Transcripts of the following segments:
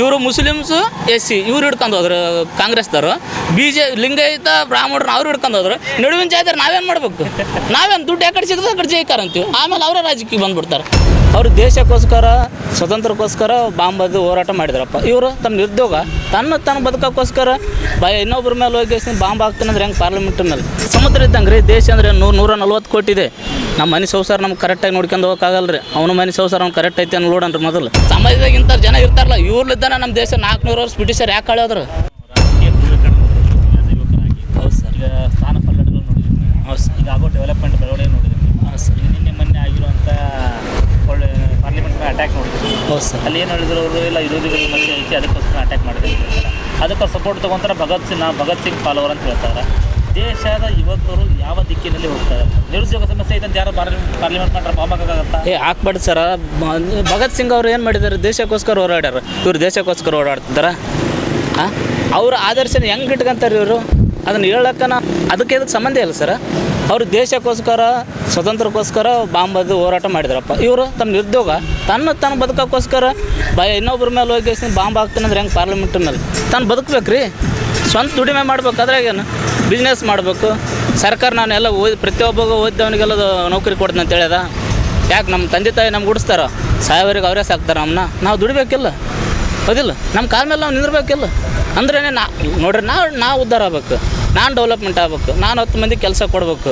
ಇವರು Muslims S C ಇವ್ರು ಹಿಡ್ಕೊಂಡು ಹೋದ್ರು, ಕಾಂಗ್ರೆಸ್ದವರು. ಬಿ ಜೆ ಲಿಂಗಾಯತ, ಬ್ರಾಹ್ಮಣರು ಅವ್ರು ಹಿಡ್ಕೊಂಡು ಹೋದ್ರು. ನಡುವಿನ ಜಾತ್ರೆ ನಾವೇನು ಮಾಡ್ಬೇಕು? ನಾವೇನು ದುಡ್ಡು ಯಾಕಡೆ ಸಿಗ್ತದೆ ಜೈಕಾರ ಅಂತೀವಿ. ಆಮೇಲೆ ಅವರೇ ರಾಜಕೀಯ ಬಂದ್ಬಿಡ್ತಾರೆ. ಅವರು ದೇಶಕ್ಕೋಸ್ಕರ ಸ್ವತಂತ್ರಕ್ಕೋಸ್ಕರ ಬಾಂಬದು ಹೋರಾಟ ಮಾಡಿದ್ರಪ್ಪ. ಇವರು ತಮ್ಮ ನಿರುದ್ಯೋಗ ತನ್ನ ತನ್ನ ಬದುಕೋಕ್ಕೋಸ್ಕರ ಬ ಇನ್ನೊಬ್ಬರ ಮೇಲೆ ಹೋಗಿ ಬಾಂಬ್ ಹಾಕ್ತಾನೆ ಅಂದ್ರೆ ಹೆಂಗೆ ಪಾರ್ಲಿಮೆಂಟ್ ಮೇಲೆ? ಸಮುದ್ರ ಇದ್ದಂಗೆ ರೀ ದೇಶ ಅಂದರೆ ನೂರು ನೂರ ನಲ್ವತ್ತು ಕೋಟಿ ಇದೆ. ನಮ್ಮ ಮನೆ ಸಂಸಾರ ನಮ್ಗೆ ಕರೆಕ್ಟಾಗಿ ನೋಡ್ಕೊಂಡು ಹೋಗೋಕ್ಕಾಗಲ್ಲ ರೀ. ಅವನ ಮನೆ ಸಂಸಾರ ಅವ್ನು ಕರೆಕ್ಟ್ ಐತೆ ಅಂತ ನೋಡೋಣ ಮೊದಲು. ಸಮಾಜದಾಗ ಇಂಥ ಜನ ಇರ್ತಾರಲ್ಲ ಇವ್ರಲ್ಲಿದ್ದಾನೆ ನಮ್ಮ ದೇಶ ನಾಲ್ಕುನೂರು ವರ್ಷ ಬ್ರಿಟಿಷರ್ ಯಾಕೆ ಕಳೆಯೋದ್ರು? ಹೌದು ಸರ್. ಸ್ಥಾನ ಪಲ್ಲಟಗಳು ನೋಡಿದ್ವಿ ಹೌದು ಸರ್. ಈಗ ಆಗೋ ಡೆವಲಪ್ಮೆಂಟ್ ಬೆಳವಣಿಗೆ ನೋಡಿದ್ವಿ ಸರ್. ನಿನ್ನೆ ಮೊನ್ನೆ ಆಗಿರುವಂಥ ಪಾರ್ಲಿಮೆಂಟ್ ಅಟ್ಯಾಕ್ ನೋಡಿದ್ರು. ಹೌದು ಸರ್. ಅಲ್ಲಿ ಏನು ಹೇಳಿದ್ರು ಅವರು ಇಲ್ಲ ವಿರೋಧಿಗಳ ಮಧ್ಯೆ ಐತಿ ಅದಕ್ಕೋಸ್ಕರ ಅಟ್ಯಾಕ್ ಮಾಡಿದೆ ಅಂತ ಹೇಳ್ತಾರೆ. ಅದಕ್ಕೆ ಸಪೋರ್ಟ್ ತೊಗೊಂತಾರೆ ಭಗತ್ ಸಿಂಗ್ ಭಗತ್ ಸಿಂಗ್ ಫಾಲೋವರ್ ಅಂತ ಹೇಳ್ತಾರೆ. ದೇಶದ ಯುವಕರು ಯಾವ ದಿಕ್ಕಿನಲ್ಲಿ ಹೋಗ್ತಾರೆ? ನಿರುದ್ಯೋಗ ಸಮಸ್ಯೆ ಐತೆ ಅಂತ ಯಾರು ಪಾರ್ಲಿಮೆಂಟ್ ಪಾರ್ಲಿಮೆಂಟ್ ಮಾಡ್ರೆ ಬಾಬಾಗತ್ತಾ ಏ ಹಾಕ್ಬೇಡಿ ಸರ. ಭಗತ್ ಸಿಂಗ್ ಅವ್ರು ಏನು ಮಾಡಿದ್ದಾರೆ ದೇಶಕ್ಕೋಸ್ಕರ ಹೋರಾಡ್ಯಾರ. ಇವ್ರು ದೇಶಕ್ಕೋಸ್ಕರ ಓಡಾಡ್ತಿದ್ದಾರ ಹಾಂ ಅವ್ರ ಆದರ್ಶನ ಹೆಂಗೆ ಇಟ್ಕೊಂತಾರೆ ಇವರು? ಅದನ್ನು ನಾ ಅದಕ್ಕೆ ಇದಕ್ಕೆ ಸಂಬಂಧ ಇಲ್ಲ ಸರ್. ಅವರು ದೇಶಕ್ಕೋಸ್ಕರ ಸ್ವತಂತ್ರಕ್ಕೋಸ್ಕರ ಬಾಂಬದು ಹೋರಾಟ ಮಾಡಿದ್ರಪ್ಪ. ಇವರು ತಮ್ಮ ನಿರುದ್ಯೋಗ, ತನ್ನ ತನ್ನ ಬದುಕಕ್ಕೋಸ್ಕರ ಬ ಇನ್ನೊಬ್ಬರ ಮೇಲೆ ಹೋಗಿ ಬಾಂಬ್ ಹಾಕ್ತಾನೆ ಅಂದ್ರೆ ಹೆಂಗೆ ಪಾರ್ಲಿಮೆಂಟ್ ಮೇಲೆ? ತಾನು ಬದುಕ್ಬೇಕು ಸ್ವಂತ ದುಡಿಮೆ ಮಾಡ್ಬೇಕು ಅದ್ರಾಗೇನು ಬಿಸ್ನೆಸ್ ಮಾಡಬೇಕು. ಸರ್ಕಾರ ನಾನೆಲ್ಲ ಓದಿ, ಪ್ರತಿಯೊಬ್ಬಗ ಓದಿದವನಿಗೆಲ್ಲ ನೌಕರಿ ಕೊಡ್ತೀನಿ ಅಂತ ಹೇಳ್ಯದ. ಯಾಕೆ ನಮ್ಮ ತಂದೆ ತಾಯಿ ನಮ್ಗೆ ಉಡಿಸ್ತಾರ? ಸಾಯವರಿಗೆ ಅವರೇ ಸಾಕ್ತಾರೆ ನಮ್ಮನ್ನ ನಾವು ದುಡಿಬೇಕಿಲ್ಲ. ಹೌದಿಲ್ಲ? ನಮ್ಮ ಕಾಲ ಮೇಲೆ ನಾವು ನಿಂದಿರ್ಬೇಕಿಲ್ಲ. ಅಂದ್ರೇ ನಾ ನೋಡ್ರಿ, ನಾವು ನಾವು ಉದ್ಧಾರ ಆಗ್ಬೇಕು. ನಾನು ಡೆವಲಪ್ಮೆಂಟ್ ಆಗ್ಬೇಕು, ನಾನು ಹತ್ತು ಮಂದಿ ಕೆಲಸ ಕೊಡ್ಬೇಕು.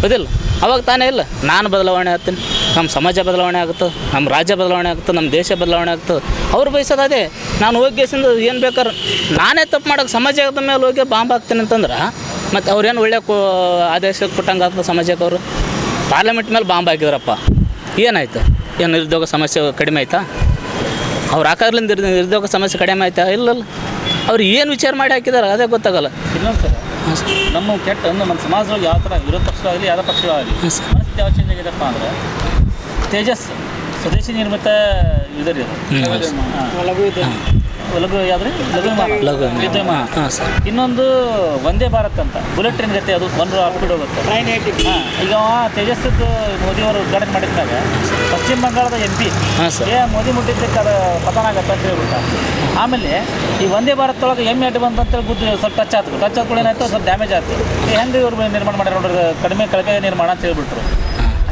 ಗೊತ್ತಿಲ್ಲ? ಅವಾಗ ತಾನೇ ಇಲ್ಲ. ನಾನು ಬದಲಾವಣೆ ಆಗ್ತೀನಿ. ನಮ್ಮ ಸಮಾಜ ಬದಲಾವಣೆ ಆಗುತ್ತೆ, ನಮ್ಮ ರಾಜ್ಯ ಬದಲಾವಣೆ ಆಗುತ್ತೆ, ನಮ್ಮ ದೇಶ ಬದಲಾವಣೆ ಆಗುತ್ತೆ. ಅವ್ರು ಬಯಸೋದು ಅದೇ, ನಾನು ಹೋಗಿ ಕೇಸಿಂದ ಏನು ಬೇಕಾದ್ರೆ. ನಾನೇ ತಪ್ಪು ಮಾಡೋಕೆ ಸಮಾಜದ ಮೇಲೆ ಹೋಗಿ ಬಾಂಬ್ ಹಾಕ್ತೀನಿ ಅಂತಂದ್ರೆ, ಮತ್ತು ಅವ್ರೇನು ಒಳ್ಳೆ ಕೋ, ಆದೇಶ ಕೊಟ್ಟಂಗೆ ಆಗ್ತದೆ ಸಮಾಜಕ್ಕೆ ಅವರು? ಪಾರ್ಲಿಮೆಂಟ್ ಮೇಲೆ ಬಾಂಬ್ ಹಾಕಿದ್ರಪ್ಪ. ಏನಾಯ್ತು? ಏನು ನಿರುದ್ಯೋಗ ಸಮಸ್ಯೆ ಕಡಿಮೆ ಆಯ್ತಾ? ಅವ್ರು ಹಾಕೋದ್ರಿಂದ ನಿರ್- ನಿರುದ್ಯೋಗ ಸಮಸ್ಯೆ ಕಡಿಮೆ ಆಯ್ತಾ? ಇಲ್ಲಲ್ಲ ಅವ್ರು ಏನು ವಿಚಾರ ಮಾಡಿ ಹಾಕಿದಾರೆ, ಅದೇ ಗೊತ್ತಾಗಲ್ಲ. ಇನ್ನೊಂದು ಸರ್. ನಮ್ಮ ಕೆಟ್ಟ ನಮ್ಮ ಸಮಾಜದೊಳಗೆ ಯಾವ ಥರ ವಿರೋಧ ಪಕ್ಷಗಳಾಗಲಿ ಯಾವ ಪಕ್ಷಗಳಾಗಲಿ ಮನಸ್ಥಿತಿ ಯಾವ ಚೇಂಜ್ ಆಗಿದೆಪ್ಪ ಅಂದ್ರೆ ತೇಜಸ್ ಸ್ವದೇಶಿ ನಿರ್ಮಿತ ಇದರಿ ಲಘು ಯಾವ್ದ್ರಿ? ಲಘು ವಿಮಾನ. ಲಘು ಯುದ್ಧ ವಿಮಾನ. ಹಾಂ ಸರ್. ಇನ್ನೊಂದು ವಂದೇ ಭಾರತ್ ಅಂತ. ಬುಲೆಟ್ ಟ್ರೈನ್ ಗತಿ ಅದು ಒಂದು ಸ್ಪೀಡ್ ಹೋಗುತ್ತೆ. ಹಾಂ ಈಗ ತೇಜಸ್ವಿದ್ದು ತೇಜಸ್ಸದ್ದು ಮೋದಿ ಅವರು ಉದ್ಘಾಟನೆ ಮಾಡಿದ್ದಾಗ ಪಶ್ಚಿಮ ಬಂಗಾಳದ ಎಂ ಪಿ ಹಾಂ ಸರ್. ಏ ಮೋದಿ ಮುಟ್ಟಿದ್ದಕ್ಕೆ ಅದು ಪತನ ಆಗತ್ತೆ ಅಂತ ಹೇಳ್ಬಿಟ್ಟ. ಆಮೇಲೆ ಈ ವಂದೇ ಭಾರತ್ ಒಳಗೆ ಎಮ್ಮೆ ಅಡ್ಡು ಬಂತ ಗುದ್ದು ಸ್ವಲ್ಪ ಟಚ್ ಆಯ್ತು ಟಚ್ ಆದ್ಮೇಲೆ ಏನಾಯ್ತು ಸ್ವಲ್ಪ ಡ್ಯಾಮೇಜ್ ಆಯ್ತು. ಈ ಹೆಂಗೆ ಇವ್ರು ನಿರ್ಮಾಣ ಮಾಡ್ಯಾರ ನೋಡ್ರಿ ಕಡಿಮೆ ಕಳಪೆ ನಿರ್ಮಾಣ ಅಂತ ಹೇಳ್ಬಿಟ್ರು.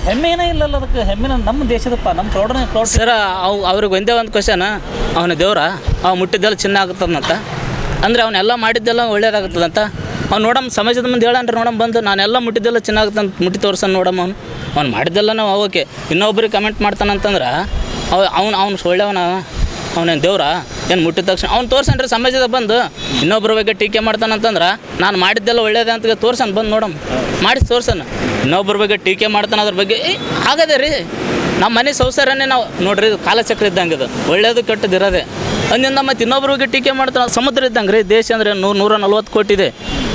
ಹೆಮ್ಮೆ ಇಲ್ಲ ಅದಕ್ಕೆ, ಹೆಮ್ಮೆನ ನಮ್ಮ ದೇಶದಪ್ಪ, ನಮ್ಮ ಪ್ರೌಢನೇ ಪ್ರೌಢ ಸರ, ಅವು ಅವ್ರಿಗೆ ಒಂದೇ ಒಂದು ಕ್ವಶನ್ ಅವನ ದೇವ್ರ, ಅವ ಮುಟ್ಟಿದ್ದೆಲ್ಲ ಚಿನ್ನ ಆಗುತ್ತದಂತ? ಅಂದರೆ ಅವನ್ನೆಲ್ಲ ಮಾಡಿದ್ದೆಲ್ಲ ಒಳ್ಳೇದಾಗುತ್ತದಂತ? ಅವ್ನು ನೋಡಮ್ಮ ಸಮಾಜದ ಮುಂದೆ ಹೇಳಂದ್ರೆ ನೋಡಮ್ಮ ಬಂದು ನಾನೆಲ್ಲ ಮುಟ್ಟಿದ್ದೆಲ್ಲ ಚೆನ್ನಾಗುತ್ತೆ ಅಂತ ಮುಟ್ಟಿ ತೋರ್ಸನ್ ನೋಡಮ್ಮ ಅವ್ನು. ಅವ್ನು ಮಾಡಿದ್ದೆಲ್ಲ ನಾವು ಓಕೆ ಇನ್ನೊಬ್ರಿಗೆ ಕಮೆಂಟ್ ಮಾಡ್ತಾನಂತಂದ್ರೆ, ಅವ ಅವ್ನು ಅವ್ನು ಒಳ್ಳೆಯವನ, ಅವನೇನು ದೇವ್ರ? ಏನು ಮುಟ್ಟಿದ ತಕ್ಷಣ ಅವ್ನು ತೋರ್ಸನ್ರಿ ಸಮಾಜದ ಬಂದು ಇನ್ನೊಬ್ಬರ ಬಗ್ಗೆ ಟೀಕೆ ಮಾಡ್ತಾನಂತಂದ್ರೆ ನಾನು ಮಾಡಿದ್ದೆಲ್ಲ ಒಳ್ಳೇದೇ ಅಂತ ತೋರ್ಸನ್ ಬಂದು ನೋಡಮ್ಮ ಮಾಡಿಸಿ ತೋರ್ಸನ್. ಇನ್ನೊಬ್ಬರ ಬಗ್ಗೆ ಟೀಕೆ ಮಾಡ್ತಾನೆ ಅದ್ರ ಬಗ್ಗೆ ಆಗದೆ ರೀ. ನಮ್ಮ ಮನೆ ಸಂಸಾರನೇ ನಾವು, ನೋಡ್ರಿ ಇದು ಕಾಲಚಕ್ರ ಇದ್ದಂಗೆ ಇದು. ಒಳ್ಳೇದು ಕೆಟ್ಟದಿರೋದೇ ಅಂದಿಂದ ಮತ್ತೆ ಇನ್ನೊಬ್ಬರ ಬಗ್ಗೆ ಟೀಕೆ ಮಾಡ್ತಾನೆ ಸಮುದ್ರ ಇದ್ದಂಗೆ ರೀ. ದೇಶ ಅಂದರೆ ನೂರು ನೂರ ನಲ್ವತ್ತು ಕೋಟಿ ಇದೆ.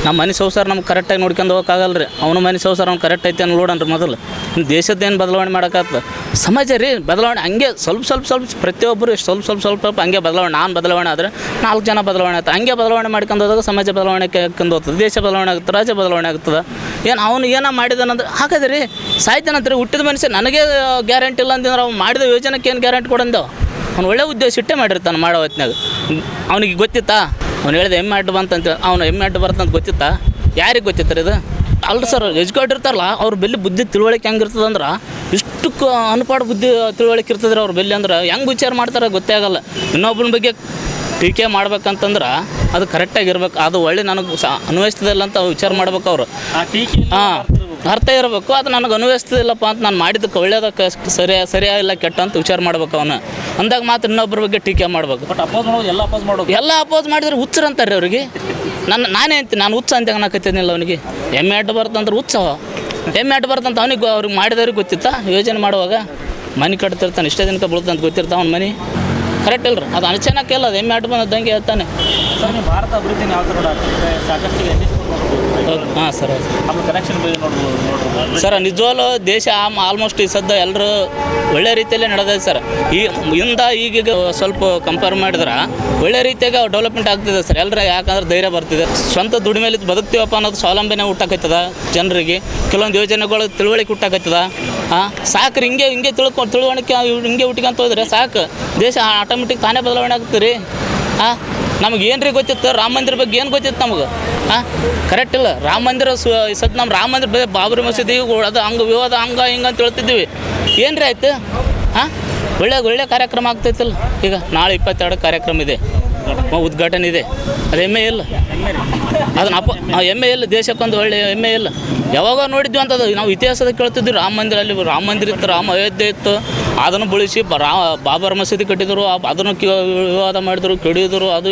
ನಮ್ಮ ಮನೆ ಸಂಸಾರ ನಮ್ಗೆ ಕರೆಕ್ಟಾಗಿ ನೋಡ್ಕೊಂಡು ಹೋಗೋಕ್ಕಾಗಲ್ಲ ರೀ ಅವನ ಮನೆ ಸಂಸಾರ ಅವ್ನು ಕರೆಕ್ಟ್ ಐತೆ ಅಂತ ನೋಡೋಣ ಮೊದಲು. ದೇಶದ್ದೇನು ಬದಲಾವಣೆ ಮಾಡೋಕ್ಕಾಗ್ತದೆ ಸಮಾಜ ರೀ, ಬದಲಾವಣೆ ಹಂಗೆ ಸ್ವಲ್ಪ ಸ್ವಲ್ಪ ಸ್ವಲ್ಪ ಪ್ರತಿಯೊಬ್ಬರು ಸ್ವಲ್ಪ ಸ್ವಲ್ಪ ಸ್ವಲ್ಪ ಸ್ವಲ್ಪ ಹಂಗೆ ಬದಲಾವಣೆ, ನಾನು ಬದಲಾವಣೆ ಆದರೆ ನಾಲ್ಕು ಜನ ಬದಲಾವಣೆ ಆಯ್ತು. ಹಂಗೆ ಬದಲಾವಣೆ ಮಾಡ್ಕೊಂಡು ಹೋದಾಗ ಸಮಾಜ ಬದಲಾವಣೆ ಹಾಕೊಂಡು ಹೋಗ್ತದೆ. ದೇಶ ಬದಲಾವಣೆ ಆಗುತ್ತೆ, ರಾಜ್ಯ ಬದಲಾವಣೆ ಆಗ್ತದೆ. ಏನು ಅವನು ಏನೋ ಮಾಡಿದಾನಂದ್ರೆ ಹಾಗಾದ್ರೆ ರೀ ಸಾಯ್ತಾನಂತ್ರಿ ಹುಟ್ಟಿದ ಮನುಷ್ಯ ನನಗೆ ಗ್ಯಾರಂಟಿ ಇಲ್ಲ ಅಂತಂದ್ರೆ ಅವ್ನು ಮಾಡಿದ ಯೋಜನೆಗೆ ಏನು ಗ್ಯಾರಂಟಿ ಕೊಡಂದೆವು ಅವ್ನು ಒಳ್ಳೆ ಉದ್ದೇಶ ಇಟ್ಟೇ ಮಾಡಿರ್ತಾನೆ ಮಾಡೋ ಹೊತ್ನಾಗ ಅವನಿಗೆ ಗೊತ್ತಿತ್ತಾ? ಅವ್ನು ಹೇಳಿದ ಎಮ್ಮೆ ಅಡ್ಡು ಬಂತಂತ ಅವ್ನು ಎಮ್ಮೆ ಅಡ್ಡು ಬರ್ತಂತ ಗೊತ್ತಿತ್ತಾ? ಯಾರಿಗೆ ಗೊತ್ತಿತ್ತಾರೆ ಇದು? ಅಲ್ಲ ಸರ್ ಎಜುಕೇಟ್ ಇರ್ತಾರಲ್ಲ ಅವ್ರ ಬೆಲ್ಲಿ ಬುದ್ಧಿ ತಿಳುವಳಿಕೆ ಹೆಂಗೆ ಇರ್ತದಂದ್ರೆ ಇಷ್ಟು ಅನುಪಾಡ ಬುದ್ಧಿ ತಿಳುವಳಿಕೆ ಇರ್ತದ್ರಿ ಅವ್ರ ಬೆಲ್ಲಿ ಅಂದ್ರೆ ಹೆಂಗೆ ವಿಚಾರ ಮಾಡ್ತಾರೆ ಗೊತ್ತೇ ಆಗಲ್ಲ. ಇನ್ನೊಬ್ಬನ ಬಗ್ಗೆ ಟೀಕೆ ಮಾಡ್ಬೇಕಂತಂದ್ರೆ ಅದು ಕರೆಕ್ಟಾಗಿ ಇರ್ಬೇಕು ಅದು ಒಳ್ಳೆ ನನಗೆ ಅನ್ವಯಿಸ್ತದಲ್ಲ ಅಂತ ವಿಚಾರ ಮಾಡ್ಬೇಕು ಅವರು. ಹಾಂ. ಅರ್ಥ ಇರಬೇಕು ಅದು ನನಗೆ ಅನ್ವಯಿಸ್ತಿಲ್ಲಪ್ಪ ಅಂತ ನಾನು ಮಾಡಿದ್ದಕ್ಕೆ ಒಳ್ಳೇದಕ್ಕೆ ಸರಿಯ ಸರಿಯಾಗಿಲ್ಲ ಕೆಟ್ಟ ಅಂತ ವಿಚಾರ ಮಾಡ್ಬೇಕು ಅವನು. ಅಂದಾಗ ಮಾತ್ರ ಇನ್ನೊಬ್ಬರ ಬಗ್ಗೆ ಟೀಕೆ ಮಾಡ್ಬೇಕು. ಬಟ್ ಅಪೋಸ್ ಮಾಡೋದು ಎಲ್ಲ ಅಪೋಸ್ ಮಾಡೋದು. ಎಲ್ಲ ಅಪೋಸ್ ಮಾಡಿದ್ರೆ ಹುಚ್ಚರು ಅಂತಾರೆ ಅವ್ರಿಗೆ. ನನ್ನ ನಾನೇ ಅಂತೀನಿ ನಾನು ಹುಚ್ಚ ಅಂತ ಅನ್ನಕತ್ತೀನಿಲ್ಲ ಅವನಿಗೆ. ಎಮ್ಮೆ ಅಡ್ಡ ಬರ್ತಂದ್ರೆ ಉತ್ಸವ ಎಮ್ಮೆ ಅಡ್ಡ ಬರ್ತಂತ ಅವನಿಗೆ ಅವ್ರಿಗೆ ಮಾಡಿದವ್ರಿಗೆ ಗೊತ್ತಿತ್ತಾ? ಯೋಜನೆ ಮಾಡುವಾಗ ಮನೆ ಕಟ್ತಿರ್ತಾನೆ ಇಷ್ಟೇ ದಿನಕ್ಕೆ ಬೀಳ್ತಂತ ಗೊತ್ತಿರ್ತಾವ ಅವ್ನ ಮನೆ. ಕರೆಕ್ಟ್ ಇಲ್ರಿ ಅದು ಅನಚನಕ್ಕೆ ಇಲ್ಲ ಅದು ಎಮ್ಮೆ ಅಡ್ಡ ಹಂಗೆ ಹೇಳ್ತಾನೆ. ಸರ್ ನೀವು ಭಾರತ ಅಭಿವೃದ್ಧಿ ಯಾವ ಥರ ನೋಡಾಕ್ತಿದ್ರೆ ಸಾಕಷ್ಟು ಎಲ್ಲಿ ಹಾಂ ಸರ್ ಕನೆಕ್ಷನ್ ನೋಡ್ಬೋದು ಸರ್ ನಿಜವಾಗ್ಲೂ ದೇಶ ಆಲ್ಮೋಸ್ಟ್ ಈ ಸದ್ದ ಎಲ್ಲರೂ ಒಳ್ಳೆ ರೀತಿಯಲ್ಲೇ ನಡೆದೈತೆ ಸರ್ ಈ ಇಂದ ಈಗೀಗ ಸ್ವಲ್ಪ ಕಂಪೇರ್ ಮಾಡಿದ್ರೆ ಒಳ್ಳೆ ರೀತಿಯಾಗಿ ಡೆವಲಪ್ಮೆಂಟ್ ಆಗ್ತಿದೆ ಸರ್ ಎಲ್ಲರ ಯಾಕಂದ್ರೆ ಧೈರ್ಯ ಬರ್ತಿದೆ. ಸ್ವಂತ ದುಡಿಮೇಲೆ ಬದುಕ್ತೀವಪ್ಪ ಅನ್ನೋದು ಸ್ವಾವಲಂಬನೆ ಹುಟ್ಟಾಕೈತದ ಜನರಿಗೆ. ಕೆಲವೊಂದು ಯೋಜನೆಗಳು ತಿಳುವಳಿಕೆ ಹುಟ್ಟಾಕೈತದ. ಹಾಂ ಸಾಕ್ರಿ ಹಿಂಗೆ ಹಿಂಗೆ ತಿಳ್ಕೊ ತಿಳುವಳಿಕೆ ಹಿಂಗೆ ಹುಟ್ಕೊಂತ ಹೋದ್ರೆ ಸಾಕು. ದೇಶ ಆಟೋಮೆಟಿಕ್ ತಾನೇ ಬದಲಾವಣೆ ರೀ? ಹಾಂ ನಮ್ಗೆ ಏನು ರೀ ಗೊತ್ತಿತ್ತು? ರಾಮ ಮಂದಿರ ಬಗ್ಗೆ ಏನು ಗೊತ್ತಿತ್ತು ನಮಗೆ? ಹಾಂ ಕರೆಕ್ಟ್ ಇಲ್ಲ. ರಾಮ ಮಂದಿರ ಸು ಸತ್ ನಮ್ಮ ರಾಮ ಮಂದಿರ ಬಗ್ಗೆ ಬಾಬರಿ ಮಸೀದಿ ಅದು ಹಂಗೆ ವಿವಾದ, ಹಂಗ ಹಿಂಗೆ ಅಂತ ಹೇಳ್ತಿದ್ದೀವಿ. ಏನು ರೀ ಆಯ್ತು? ಹಾಂ ಒಳ್ಳೆ ಒಳ್ಳೆ ಕಾರ್ಯಕ್ರಮ ಆಗ್ತೈತಲ್ಲ. ಈಗ ನಾಳೆ ಇಪ್ಪತ್ತೆರಡು ಕಾರ್ಯಕ್ರಮ ಇದೆ. ಉದ್ಘಾಟನೆ. ಇದೆ. ಅದು ಹೆಮ್ಮೆ ಇಲ್ಲ ಅದನ್ನ ಅಪ ಹೆಮ್ಮೆ ಇಲ್ಲ ದೇಶಕ್ಕೊಂದು ಒಳ್ಳೆ ಹೆಮ್ಮೆ ಇಲ್ಲ ಯಾವಾಗ ನೋಡಿದ್ವಿ ಅಂತದ್ದು ನಾವು ಇತಿಹಾಸದ ಕೇಳ್ತಿದ್ವಿ. ರಾಮ ಮಂದಿರ ಅಲ್ಲಿ ರಾಮ ಮಂದಿರ ಇತ್ತು, ರಾಮ ಅಯೋಧ್ಯೆ ಇತ್ತು. ಅದನ್ನು ಬಳಸಿ ರಾ, ಬಾಬರ್ ಮಸೀದಿ ಕಟ್ಟಿದ್ರು. ಅದನ್ನು ವಿವಾದ ಮಾಡಿದ್ರು, ಕೆಡಿದ್ರು, ಅದು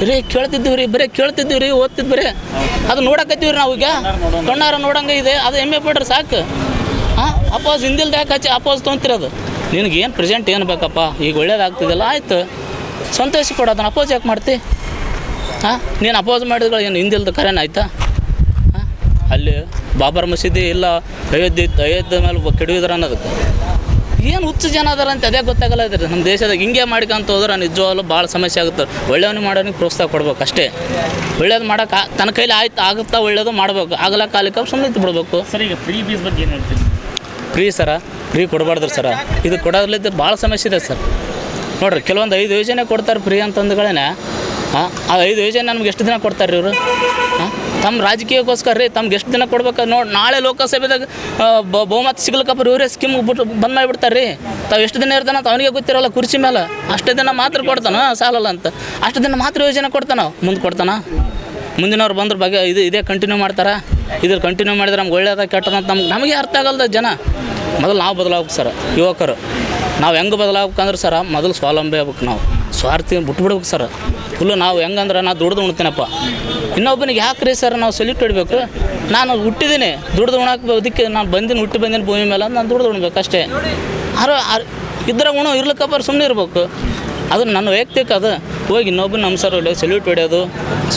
ಬರೀ ಕೇಳ್ತಿದ್ದೀವಿ ರೀ, ಬರೀ ಕೇಳ್ತಿದ್ದೀವಿ ರೀ ಓದ್ತಿದ್ದು ಬರೀ. ಅದು ನೋಡಕತ್ತೀವಿ ರೀ ನಾವು ಈಗ ಕಣ್ಣಾರ ನೋಡಂಗೆ ಇದೆ. ಅದು ಹೆಮ್ಮೆ ಪಡ್ರಿ ಸಾಕು. ಹಾಂ, ಅಪೋಸ್ ಹಿಂದಿಲ್ದ ಯಾಕೆ ಹಚ್ಚಿ ಅಪೋಸ್ ತೊಗೊಂತಿರೋದು ಅದು? ಏನು ಪ್ರೆಸೆಂಟ್ ಏನು ಬೇಕಪ್ಪ? ಈಗ ಒಳ್ಳೇದಾಗ್ತಿದ್ದಲ್ಲ ಆಯ್ತು. ಸಂತೋಷ ಕೊಡ ಅದನ್ನು ಅಪೋಸ್ ಯಾಕೆ ಮಾಡ್ತಿ? ಹಾಂ? ನೀನು ಅಪೋಸ್ ಮಾಡಿದ್ರೆ ಏನು ಹಿಂದಿಲ್ದ ಕರೆನ ಆಯ್ತಾ? ಹಾಂ? ಅಲ್ಲಿ ಬಾಬರ್ ಮಸೀದಿ ಇಲ್ಲ ಅಯೋಧ್ಯೆ ಇತ್ತು ಅಯೋಧ್ಯೆ ಮೇಲೆ ಕೆಡವಿದ್ರ ಅನ್ನೋದಕ್ಕೆ. ಏನು ಹುಚ್ಚು ಜನ ಅದಾರ ಅಂತ ಅದೇ ಗೊತ್ತಾಗಲ್ಲ ಇದ್ರಿ ನಮ್ಮ ದೇಶದಾಗ ಹಿಂಗೆ ಮಾಡ್ಕೊಂತ ಹೋದ್ರೆ ನಿಜವಾಗ್ಲೂ ಭಾಳ ಸಮಸ್ಯೆ ಆಗುತ್ತೆ. ಒಳ್ಳೆಯವನು ಮಾಡೋನಿಗೆ ಪ್ರೋತ್ಸಾಹ ಕೊಡ್ಬೇಕು ಅಷ್ಟೇ. ಒಳ್ಳೇದು ಮಾಡೋಕೆ ತನ್ನ ಕೈಲಿ ಆಯ್ತು ಆಗುತ್ತಾ ಒಳ್ಳೇದು ಮಾಡಬೇಕು. ಆಗಲ್ಲ ಕಾಲಕ್ಕೆ ಸುಮ್ಮನೆ ಬಿಡ್ಬೇಕು ಸರ್ ಈಗ ಫ್ರೀ ಬೀಸ್ ಬಗ್ಗೆ ಏನು ಹೇಳ್ತೀನಿ ಫ್ರೀ ಸರ? ಫ್ರೀ ಕೊಡಬಾರ್ದು ಸರ. ಇದು ಕೊಡೋದ್ರಲ್ಲಿದ್ದ ಭಾಳ ಸಮಸ್ಯೆ ಇದೆ ಸರ್. ನೋಡ್ರಿ, ಕೆಲವೊಂದು ಐದು ಯೋಜನೆ ಕೊಡ್ತಾರೆ ಫ್ರೀ ಅಂತಂದ್ಗಳೇನೆ ಹಾಂ ಆ ಐದು ಯೋಜನೆ ನಮ್ಗೆ ಎಷ್ಟು ದಿನ ಕೊಡ್ತಾರೆ ಇವರು? ಹಾಂ ತಮ್ಮ ರಾಜಕೀಯಕ್ಕೋಸ್ಕರ ರೀ, ತಮ್ಗೆ ಎಷ್ಟು ದಿನ ಕೊಡ್ಬೇಕು ನೋಡಿ, ನಾಳೆ ಲೋಕಸಭೆದಾಗ ಬಹುಮತ ಸಿಗ್ಲಿಕ್ಕಪ್ಪ ಇವರೇ ಸ್ಕೀಮ್ ಬಿಟ್ಟು ಬಂದ್ ಮಾಡಿಬಿಡ್ತಾರೆ ರೀ. ತಾವು ಎಷ್ಟು ದಿನ ಇರ್ತಾನ ಅಂತ ಅವನಿಗೆ ಗೊತ್ತಿರಲ್ಲ, ಕುರ್ಚಿ ಮೇಲೆ ಅಷ್ಟೇ ದಿನ ಮಾತ್ರ ಕೊಡ್ತಾನ, ಸಾಲಲ್ಲ ಅಂತ. ಅಷ್ಟು ದಿನ ಮಾತ್ರ ಯೋಜನೆ ಕೊಡ್ತಾನ, ಮುಂದೆ ಕೊಡ್ತಾನ? ಮುಂದಿನವ್ರು ಬಂದ್ರ ಬಗ್ಗೆ ಇದು, ಇದೇ ಕಂಟಿನ್ಯೂ ಮಾಡ್ತಾರೆ? ಇದ್ರ ಕಂಟಿನ್ಯೂ ಮಾಡಿದ್ರೆ ನಮ್ಗೆ ಒಳ್ಳೆಯದ ಕೆಟ್ಟದಂತ ನಮ್ಗೆ, ನಮಗೆ ಅರ್ಥ ಆಗಲ್ದ ಜನ. ಮೊದಲು ನಾವು ಬದಲಾಗ್ಬೇಕು ಸರ್, ಯುವಕರು. ನಾವು ಹೆಂಗೆ ಬದಲಾಗ್ಬೇಕಂದ್ರೆ ಸರ, ಮೊದಲು ಸ್ವಾವಲಂಬಿ ಆಗ್ಬೇಕು ನಾವು. ಸ್ವಾರ್ಥಿ ಬಿಟ್ಬಿಡ್ಬೇಕು ಸರ್. ಫುಲ್ಲು ನಾವು ಹೆಂಗಂದ್ರೆ ನಾ ದುಡ್ದು ಉಣ್ತೀನಪ್ಪ. ಇನ್ನೊಬ್ಬನಿಗೆ ರೀ ಸರ್ ನಾವು ಸೆಲ್ಯೂಟ್ ಇಡಬೇಕು? ನಾನು ಹುಟ್ಟಿದ್ದೀನಿ ದುಡ್ದು ಉಣಕ್ಕೆ ಅದಕ್ಕೆ ನಾನು ಬಂದಿನಿ, ಹುಟ್ಟಿ ಬಂದಿನಿ ಭೂಮಿ ಮೇಲೆ ನಾನು ದುಡ್ದು ಉಣ್ಬೇಕು ಅಷ್ಟೇ ಆರು ಇದ್ರ ಉಣು, ಇರ್ಲಿಕ್ಕಪ್ಪ ಸುಮ್ಮನೆ ಇರ್ಬೇಕು. ಅದು ನನ್ನ ವೈಯಕ್ತಿಕ ಅದು. ಹೋಗಿ ಇನ್ನೊಬ್ಬ ನಮ್ಮ ಹೊಡೆಯೋದು ಸೆಲ್ಯೂಟ್ ಹೊಡೆಯೋದು.